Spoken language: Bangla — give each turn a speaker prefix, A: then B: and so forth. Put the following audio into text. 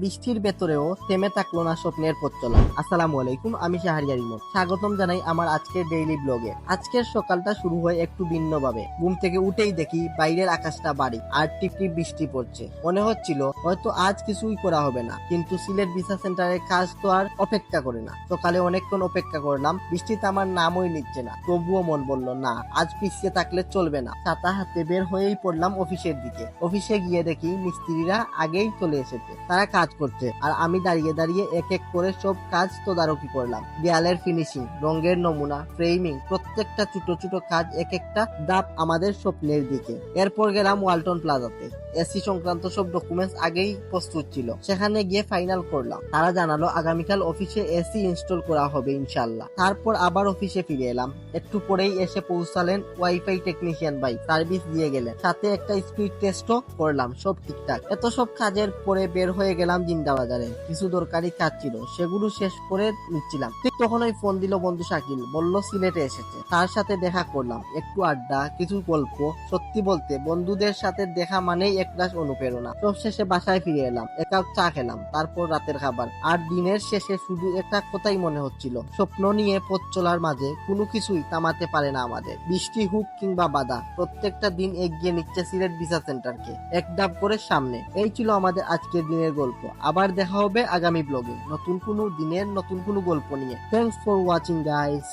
A: বৃষ্টির ভেতরেও থেমে থাকল না স্বপ্নের পথ চলা আসসালামু আলাইকুম, আমি শাহরিয়ার ইমন। স্বাগতম জানাই আমার আজকের ডেইলি ব্লগে আজকের সকালটা শুরু হয় একটু ভিন্নভাবে। ঘুম থেকে উঠেই দেখি বাইরের আকাশটা বাড়ি আর টিপটিপ বৃষ্টি পড়ছে। মনে হচ্ছিল হয়তো আজ কিছুই করা হবে না, কিন্তু সিলেট ভিসা সেন্টারের কাজ তো আর অপেক্ষা করে না। সকালে অনেকক্ষণ অপেক্ষা করলাম, বৃষ্টিতে আমার নামই নিচ্ছে না। তবুও মন বলল, না, আজ পিছিয়ে থাকলে চলবে না। ছাতা হাতে বের হয়েই পড়লাম অফিসের দিকে। অফিসে গিয়ে দেখি মিস্ত্রিরা আগেই চলে এসেছে। তারা কাজ করছে। আর আমি দাঁড়িয়ে দাঁড়িয়ে এক এক করে সব কাজ তদারকি করলাম। দেয়ালের ফিনিশিং রঙের নমুনা ফ্রেমিং প্রত্যেকটা ছোট ছোট কাজ এক একটা ধাপ আমাদের স্বপ্নের দিকে। এরপর গেলাম ওয়ালটন প্লাজাতে। এসি সংক্রান্ত সব ডকুমেন্টস আগেই প্রস্তুত ছিল। সেখানে গিয়ে ফাইনাল করলাম। তারা জানালো আগামীকাল অফিসে এসি ইনস্টল করা হবে ইনশাল্লাহ তারপর আবার অফিসে ফিরে এলাম। একটু পরেই এসে পৌঁছালেন ওয়াইফাই টেকনিশিয়ান ভাই। সার্ভিস দিয়ে গেলেন। সাথে একটা স্পিড টেস্টও করলাম সব ঠিকঠাক। এত সব কাজের পরে বের হয়ে গেলাম জিন্দা বাজারে কিছু দরকারি কাজ ছিল, সেগুলো শেষ করে নিচ্ছিলাম। ঠিক তখনই ফোন দিল বন্ধু শাকিল। বলল, সিলেটে এসেছে। তার সাথে দেখা করলাম। একটু আড্ডা, কিছু গল্প। সত্যি বলতে, বন্ধুদের সাথে দেখা মানেই এক গ্লাস অনুপ্রেরণা। সব শেষে বাসায় ফিরে এলাম, এক কাপ চা খেলাম, তারপর রাতের খাবার। আর দিনের শেষে শুধু একটা কথাই মনে হচ্ছিল, স্বপ্ন নিয়ে পথ চলার মাঝে কোনো কিছুই থামাতে পারে না আমাদের। বৃষ্টি, হুক কিংবা বাধা প্রত্যেকটা দিন এগিয়ে নিচ্ছে সিলেট ভিসা সেন্টারকে, এক ডাব করে সামনে। এই ছিল আমাদের আজকের দিনের গল্প। আবার দেখা হবে আগামী ব্লগে নতুন কোনো দিনের নতুন কোনো গল্প নিয়ে। Thanks for watching guys